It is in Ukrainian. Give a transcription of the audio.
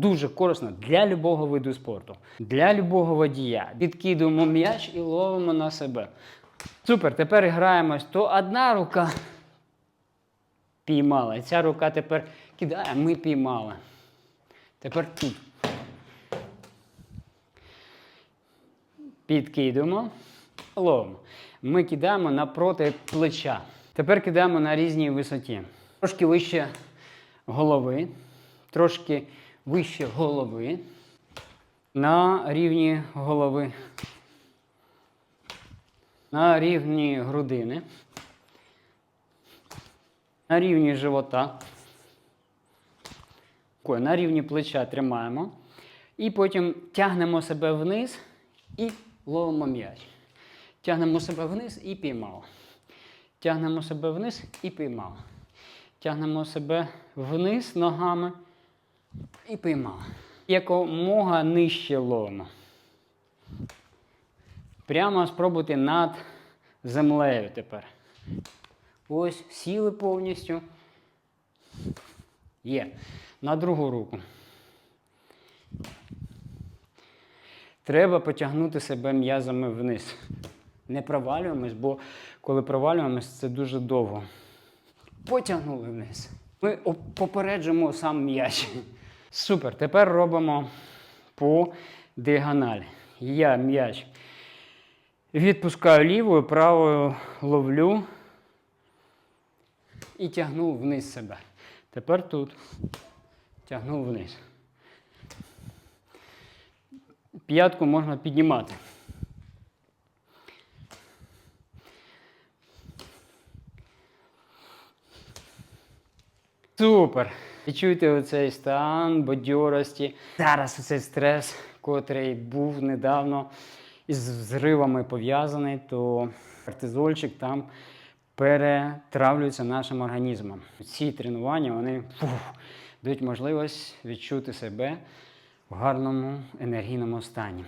дуже корисно для любого виду спорту, для любого водія. Підкидуємо м'яч і ловимо на себе. Супер, тепер граємось. То одна рука піймала. І ця рука тепер кидає, ми піймали. Тепер тут. Підкидуємо, ловимо. Ми кидаємо напроти плеча. Тепер кидаємо на різній висоті. Трошки вище голови, трошки вище голови. На рівні голови. На рівні грудини. На рівні живота. На рівні плеча тримаємо. І потім тягнемо себе вниз і ловимо м'яч. Тягнемо себе вниз і піймали. Тягнемо себе вниз і піймали. Тягнемо себе вниз ногами і піймали. Якомога нижче ловимо. Прямо спробуйте над землею тепер. Ось, сіли повністю. Є. На другу руку. Треба потягнути себе м'язами вниз. Не провалюємось, бо коли провалюємось, це дуже довго. Потягнули вниз. Ми оп- попереджуємо сам м'яч. Супер. Тепер робимо по діагоналі. Я м'яч відпускаю лівою, правою ловлю і тягну вниз себе. Тепер тут тягну вниз. П'ятку можна піднімати. Супер! Відчуйте оцей стан бадьорості. Зараз оцей стрес, котрий був недавно із зривами пов'язаний, то кортизольчик там перетравлюється нашим організмом. Ці тренування вони фух, дають можливість відчути себе в гарному енергійному стані.